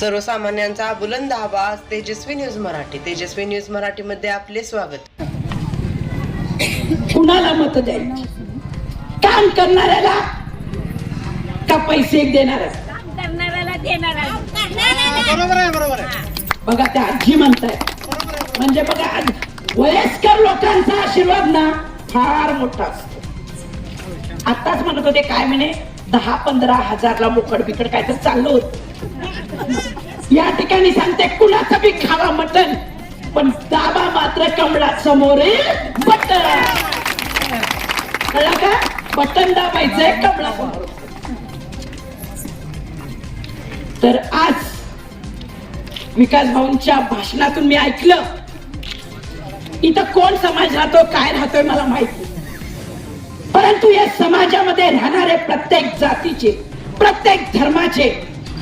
सर्वसामान्यांचा बुलंद आवाज तेजस्वी न्यूज मराठी. तेजस्वी न्यूज मराठीमध्ये आपले स्वागत. कुणाला मत द्यायची? काम करणाऱ्याला का पैसे देणार करणाऱ्याला देणारा बघा त्या आजी म्हणताय. म्हणजे बघा आज वयस्कर लोकांचा आशीर्वाद ना फार मोठा असतो. आताच म्हणत होते काय म्हणे? दहा पंधरा हजारला मोकड बिकड काय तर चाललं होत. या ठिकाणी सांगते कुणाचं बी खावा मटन पण दाबा मात्र कमळा समोरील बटन कळलं का? बटन दाबायचंय कमळा समोर. तर आज विकास भाऊंच्या भाषणातून मी ऐकलं इथं कोण समाज राहतो काय राहतोय मला माहिती परंतु या समाजामध्ये राहणारे प्रत्येक जातीचे प्रत्येक धर्माचे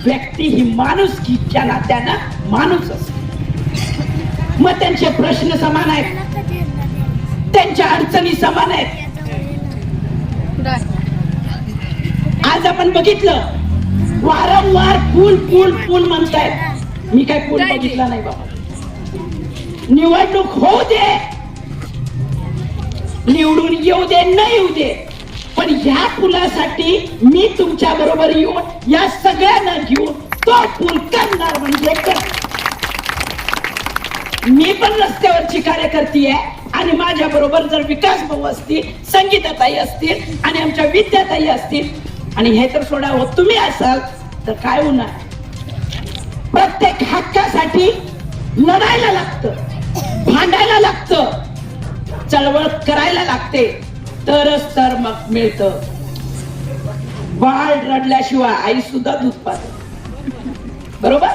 व्यक्ती ही माणुसकीच्या नात्यानं माणूस असते मग त्यांचे प्रश्न समान आहेत. त्यांच्या अडचणी समान आहेत. आज आपण बघितलं वारंवार पूल पूल पूल म्हणतायत. मी काय पूल बघितला नाही बाबा. निवडणूक होऊ दे. निवडून येऊ दे न येऊ दे. पण ह्या पुलासाठी मी तुमच्या बरोबर येऊन या सगळ्यांना घेऊन तो पूल करणार म्हणजे मी पण रस्त्यावरची कार्यकर्ती आहे आणि माझ्या बरोबर जर विकास भाऊ असतील संगीताताई असतील आणि आमच्या विद्याताई असतील आणि हे तर सोडा हो तुम्ही असाल तर काय होणार? प्रत्येक हक्कासाठी लढायला लागतं भांडायला लागतं चळवळ करायला लागते. तरच तर मग मिळत. बाळ रडल्याशिवाय आई सुद्धा दूध पाहत बरोबर?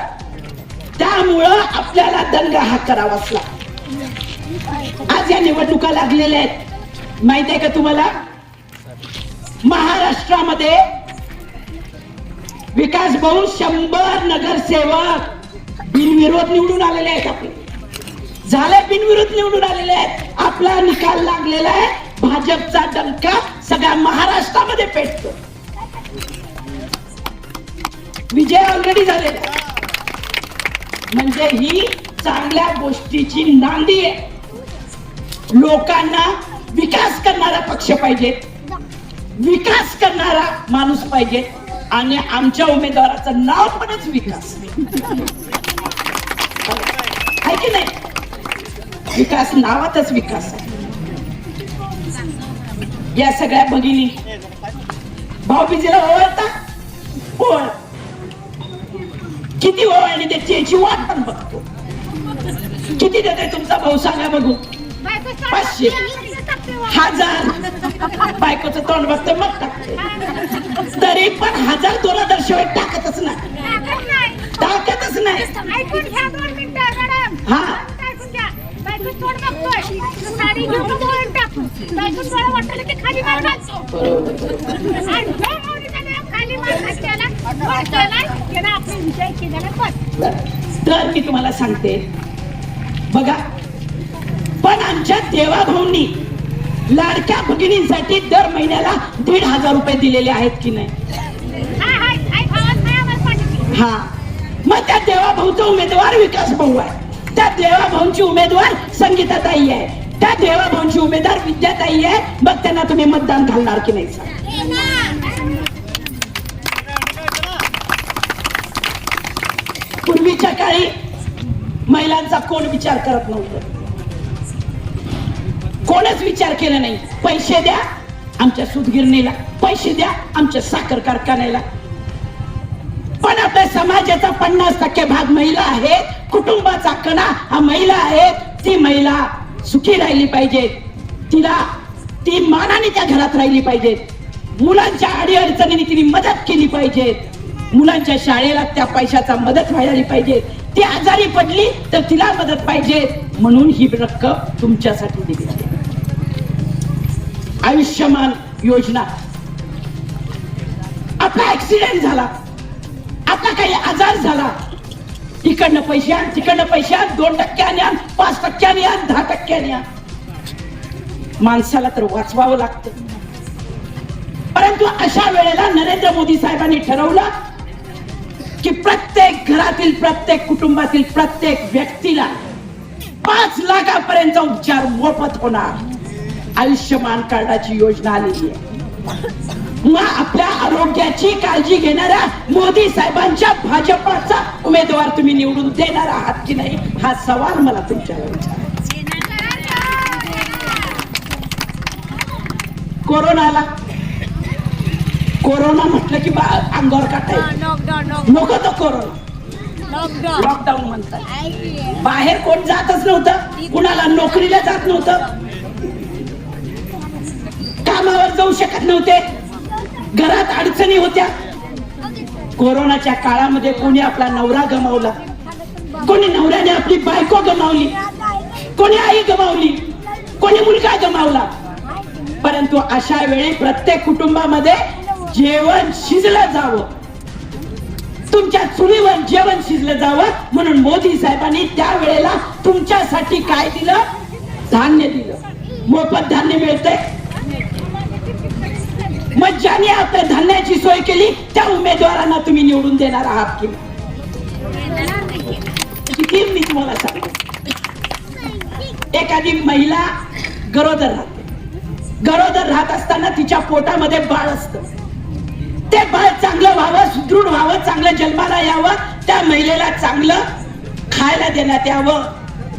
त्यामुळं आपल्याला दंग हा करावाच लागतो. आज या निवडणुका लागलेल्या आहेत. माहीत आहे का तुम्हाला? महाराष्ट्रामध्ये विकास भाऊ शंभर नगरसेवक बिनविरोध निवडून आलेले आहेत आपले. झाले बिनविरोध निवडून आलेले आहेत. आपला निकाल लागलेला आहे. भाजपचा डंका सगळ्या महाराष्ट्रामध्ये पेटतो. विजय ऑलरेडी झालेला म्हणजे ही चांगल्या गोष्टीची नांदी आहे. लोकांना विकास करणारा पक्ष पाहिजे. विकास करणारा माणूस पाहिजे. आणि आमच्या उमेदवाराचं नाव पणच विकास. आहे की नाही? विकास नावातच विकास आहे. या सगळ्या भगिनी. भाऊबीजेला ओळखता? ओळ किती ओळणी त्याची याची वाट पण बघतो. किती देते तुमचा भाऊ? सांगा बघू. पाचशे. हजार. बायकोचं तोंड बघते मग टाकते तरी पण हजार दूरदर्शिवाय टाकतच नाही. टाकतच नाही. हा. वाटलं की खाली मार खाली मार आपला विजय केलेला तर मी तुम्हाला सांगते. बघा पण आमच्या देवाभाऊंनी लाडक्या भगिनींसाठी दर महिन्याला दीड हजार रुपये दिलेले आहेत की नाही? हा. मग त्या देवाभाऊचा उमेदवार विकास भाऊ आहे. त्या देवाभाऊंची उमेदवार संगीताताई आहे. त्या देवाभाऊंची उमेदवार विद्याताई आहे. मग त्यांना तुम्ही मतदान घालणार की नाही पूर्वीच्या काळी महिलांचा कोण विचार करत नव्हतं? कोणच विचार केला नाही. पैसे द्या आमच्या सूतगिरणीला पैसे द्या आमच्या साखर कारखान्याला. पण आपल्या समाजाचा पन्नास टक्के भाग महिला आहे कुटुंबाचा कणा हा महिला आहे ती महिला सुखी राहिली पाहिजेत तिला ती मानाने त्या घरात राहिली पाहिजेत मुलांच्या अडीअडचणीने तिने मदत केली पाहिजे. मुलांच्या शाळेला त्या पैशाचा मदत व्हायला पाहिजे. ती आजारी पडली तर तिला मदत पाहिजे. म्हणून ही रक्कम तुमच्यासाठी दिली आहे. आयुष्यमान योजना. आपला ऍक्सिडेंट झाला. आपला काही आजार झाला. इकडनं पैसे आण तिकडनं पैसे आण दोन टक्क्याने आण पाच टक्क्याने आण दहा टक्क्याने आण. माणसाला तर वाचवावं लागतं. परंतु अशा वेळेला नरेंद्र मोदी साहेबांनी ठरवलं की प्रत्येक घरातील प्रत्येक कुटुंबातील प्रत्येक व्यक्तीला पाच लाखापर्यंत उपचार मोफत होणार. आयुष्यमान कार्डाची योजना आलेली आहे. मग आपल्या आरोग्याची काळजी घेणाऱ्या मोदी साहेबांच्या भाजपाचा उमेदवार तुम्ही निवडून देणार आहात की नाही? हा सवाल मला तुमच्यावर. कोरोनाला. कोरोना म्हटलं की बा- अंगावर लॉकडाऊन नको तो कोरोना. लॉकडाऊन म्हणतात. बाहेर कोण जातच नव्हतं. कुणाला नोकरीला जात नव्हतं. कामावर जाऊ शकत नव्हते. घरात अडचणी होत्या. कोरोनाच्या काळामध्ये कोणी आपला नवरा गमावला. कोणी नवऱ्याने आपली बायको गमावली. कोणी आई गमावली. कोणी मुलगा गमावला. परंतु अशा वेळी प्रत्येक कुटुंबामध्ये जेवण शिजलं जावं. तुमच्या चुलीवर जेवण शिजलं जावं. म्हणून मोदी साहेबांनी त्यावेळेला तुमच्यासाठी काय दिलं? धान्य दिलं. मोफत धान्य मिळतंय. मग ज्याने आता धान्याची सोय केली त्या उमेदवारांना तुम्ही निवडून देणार आहात की मी तुम्हाला सांगतो. एखादी महिला गरोदर राहते. गरोदर राहत असताना तिच्या पोटामध्ये बाळ असत. ते बाळ चांगलं व्हावं सुदृढ व्हावं चांगलं जन्माला यावं त्या महिलेला चांगलं खायला देण्यात यावं.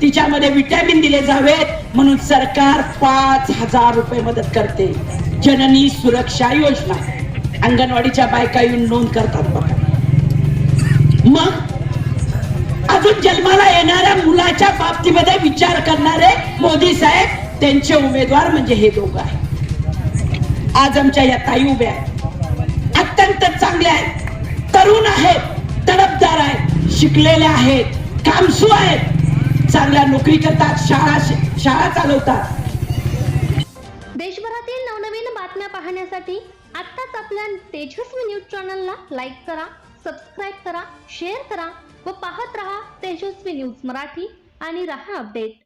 तिच्यामध्ये विटॅमिन दिले जावेत. म्हणून सरकार पाच हजार रुपये मदत करते. जननी सुरक्षा योजना. अंगणवाडीच्या बायका येऊन नोंद करतात बघा. मग अजून जन्माला येणाऱ्या मुलाच्या बाबतीमध्ये विचार करणारे मोदी साहेब त्यांचे उमेदवार म्हणजे हे दोघं आहेत. आज आमच्या या ताई उभ्या आहेत. अत्यंत चांगल्या आहेत. तरुण आहेत तडपदार आहेत शिकलेल्या आहेत कामसू आहेत. चांगल्या नोकरी करतात शाळा शाळा चालवतात. पाहण्यासाठी आत्ताच आपल्या तेजस्वी न्यूज चॅनलला लाईक करा सबस्क्राईब करा शेअर करा व पाहत रहा तेजस्वी न्यूज मराठी आणि रहा अपडेट.